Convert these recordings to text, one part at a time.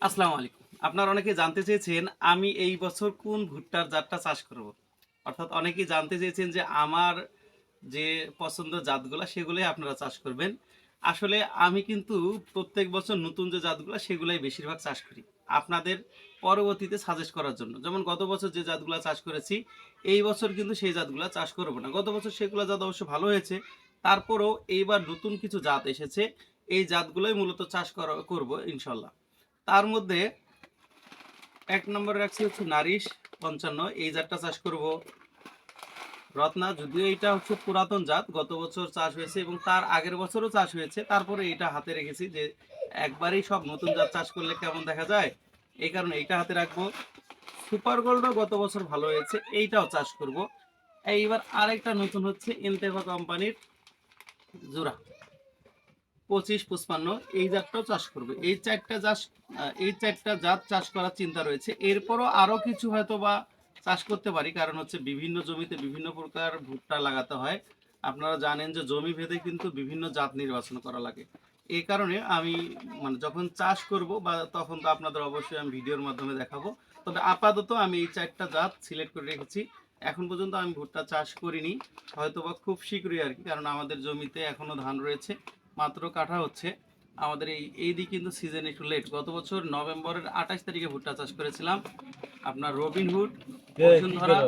আসসালামু আলাইকুম। আপনারা অনেকে জানতে চেয়েছেন আমি এই বছর কোন ভুট্টার জাতটা চাষ করব। অর্থাৎ অনেকেই জানতে চেয়েছেন যে আমার যে পছন্দ জাতগুলা সেগুলোই আপনারা চাষ করবেন। আসলে আমি কিন্তু প্রত্যেক বছর নতুন যে জাতগুলো সেগুলোই বেশিরভাগ চাষ করি। আপনাদের পরবর্তীতে সাজেস্ট করার জন্য। যেমন গত বছর যে জাতগুলো চাষ করেছি, এই বছর কিন্তু সেই জাতগুলো চাষ করব না। গত বছর সেগুলো জাত অবশ্য ভালো হয়েছে। তারপরেও এইবার নতুন কিছু জাত এসেছে। এই জাতগুলোই মূলত চাষ করা, করব ইনশাল্লাহ। তার মধ্যে এক নম্বরে রাখছি হচ্ছে নারিশ, পঞ্চান্ন। এই জাতটা চাষ করব। রত্না, যদিও এটা হচ্ছে পুরাতন জাত, গত বছর চাষ হয়েছে এবং তার আগের বছরও চাষ হয়েছে। তারপরে এটা হাতে রেখেছি যে একবারেই সব নতুন জাত চাষ করলে কেমন দেখা যায়? এই কারণে এইটা হাতে রাখব। সুপার গোল্ডও গত বছর ভালো হয়েছে, এইটাও চাষ করব। এইবার আরেকটা নতুন হচ্ছে ইনতেফা কোম্পানির জোড়া। পঁচিশ, পঁচপান্ন, এই জাতটাও চাষ করবে। এই চারটা চাষ এই চারটা জাত চাষ করার চিন্তা রয়েছে। এরপরও আরও কিছু হয়তো বা চাষ করতে পারি, কারণ হচ্ছে বিভিন্ন জমিতে বিভিন্ন প্রকার ভুট্টা লাগাতে হয়। আপনারা জানেন যে জমি ভেদে কিন্তু বিভিন্ন জাত নির্বাচন করা লাগে। এই কারণে আমি মানে যখন চাষ করব বা তখন তো আপনাদের অবশ্যই আমি ভিডিওর মাধ্যমে দেখাবো। তবে আপাতত আমি এই চারটা জাত সিলেক্ট করে রেখেছি। এখন পর্যন্ত আমি ভুট্টা চাষ করিনি। হয়তো বা খুব শীঘ্রই আর কি, কারণ আমাদের জমিতে এখনও ধান রয়েছে। মাত্র কাটা হচ্ছে। আমাদের এই এই দিক কিন্তু সিজন একটু লেট গত বছর নভেম্বরের আঠাশ তারিখে ভুট্টা চাষ করেছিলাম। আপনার রবিনহুড বসুন্ধরা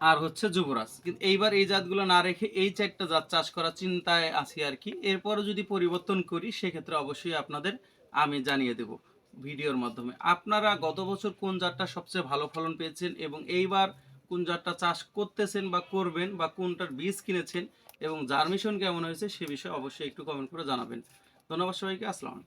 আর হচ্ছে যুবরাজ। কিন্তু এইবার এই জাতগুলো না রেখে এই চারটা জাত চাষ করার চিন্তায় আছি আর কি। এরপরও যদি পরিবর্তন করি সেক্ষেত্রে অবশ্যই আপনাদের আমি জানিয়ে দেব ভিডিওর মাধ্যমে। আপনারা গত বছর কোন জাতটা সবচেয়ে ভালো ফলন পেয়েছেন এবং এইবার কোন জাতটা চাষ করতেছেন বা করবেন বা কোনটার বীজ কিনেছেন এবং জার্মিশন কেমন হয়েছে সে বিষয়ে অবশ্যই একটু কমেন্ট করে জানাবেন। ধন্যবাদ সবাইকে আসসালাম